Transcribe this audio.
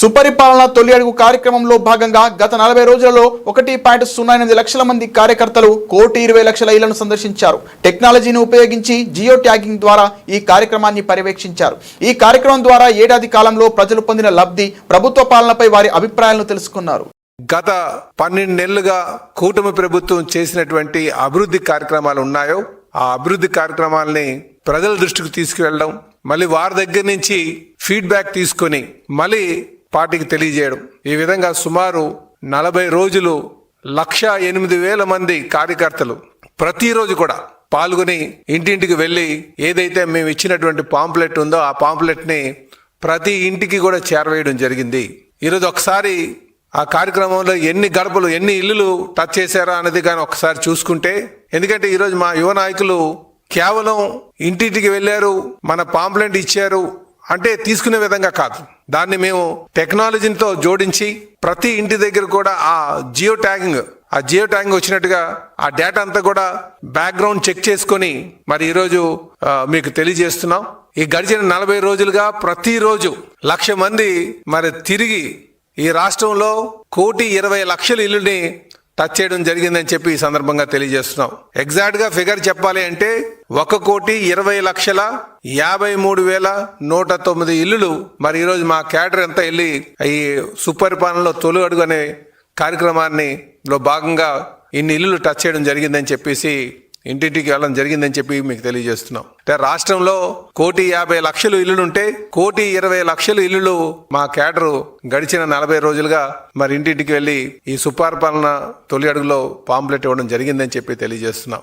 సుపరిపాలన తొలి అడుగు కార్యక్రమంలో భాగంగా గత నలభై రోజులలో ఒకటి పాయింట్ సున్నా ఎనిమిది లక్షల మంది కార్యకర్తలు కోటి ఇరవై లక్షల ఇళ్ళను సందర్శించారు. టెక్నాలజీని ఉపయోగించి జియో ట్యాగింగ్ ద్వారా ఈ కార్యక్రమాన్ని పర్యవేక్షించారు. ఈ కార్యక్రమం ద్వారా ఏడాది కాలంలో ప్రజలు పొందిన లబ్ధి ప్రభుత్వ పాలనపై వారి అభిప్రాయాలను తెలుసుకున్నారు. గత పన్నెండు నెలలుగా కూటమి ప్రభుత్వం చేసినటువంటి అభివృద్ధి కార్యక్రమాలు ఉన్నాయో ఆ అభివృద్ధి కార్యక్రమాలని ప్రజల దృష్టికి తీసుకువెళ్ళడం మళ్ళీ వారి దగ్గర నుంచి ఫీడ్బ్యాక్ తీసుకొని మళ్ళీ పార్టీకి తెలియజేయడం. ఈ విధంగా సుమారు నలభై రోజులు లక్ష ఎనిమిది వేల మంది కార్యకర్తలు ప్రతిరోజు కూడా పాల్గొని ఇంటింటికి వెళ్ళి ఏదైతే మేము ఇచ్చినటువంటి పాంప్లెట్ ఉందో ఆ పాంప్లెట్ని ప్రతి ఇంటికి కూడా చేరవేయడం జరిగింది. ఈరోజు ఒకసారి ఆ కార్యక్రమంలో ఎన్ని గడపలు ఎన్ని ఇల్లులు టచ్ చేశారా అనేది కానీ ఒకసారి చూసుకుంటే ఎందుకంటే ఈరోజు మా యువ నాయకులు కేవలం ఇంటింటికి వెళ్ళారు మన పాంప్లెంట్ ఇచ్చారు అంటే తీసుకునే విధంగా కాదు. దాన్ని మేము టెక్నాలజీతో జోడించి ప్రతి ఇంటి దగ్గర కూడా ఆ జియో ట్యాగింగ్ ఆ జియో ట్యాగింగ్ వచ్చినట్టుగా ఆ డేటా అంతా కూడా బ్యాక్గ్రౌండ్ చెక్ చేసుకొని మరి ఈరోజు మీకు తెలియజేస్తున్నాం. ఈ గడిచిన నలభై రోజులుగా ప్రతిరోజు లక్ష మంది మరి తిరిగి ఈ రాష్ట్రంలో కోటి ఇరవై లక్షల ఇల్లుని టచ్ చేయడం జరిగిందని చెప్పి ఈ సందర్భంగా తెలియజేస్తున్నాం. ఎగ్జాక్ట్గా ఫిగర్ చెప్పాలి అంటే ఒక కోటి ఇరవై లక్షల యాభై మూడు వేల నూట తొమ్మిది ఇల్లులు. మరి ఈరోజు మా క్యాడర్ అంతా వెళ్ళి ఈ సుపరిపాలనలో తొలి అడుగు అనే కార్యక్రమాన్ని లో భాగంగా ఇన్ని ఇల్లులు టచ్ చేయడం జరిగిందని చెప్పేసి ఇంటింటికి వెళ్ళడం జరిగిందని చెప్పి మీకు తెలియజేస్తున్నాం. అంటే రాష్ట్రంలో కోటి యాభై లక్షలు ఇల్లులు ఉంటే కోటి ఇరవై లక్షలు ఇల్లులు మా కేడరు గడిచిన నలభై రోజులుగా మరి ఇంటింటికి వెళ్ళి ఈ సుపరిపాలన తొలి అడుగులో పాంప్లెట్ ఇవ్వడం జరిగిందని చెప్పి తెలియజేస్తున్నాం.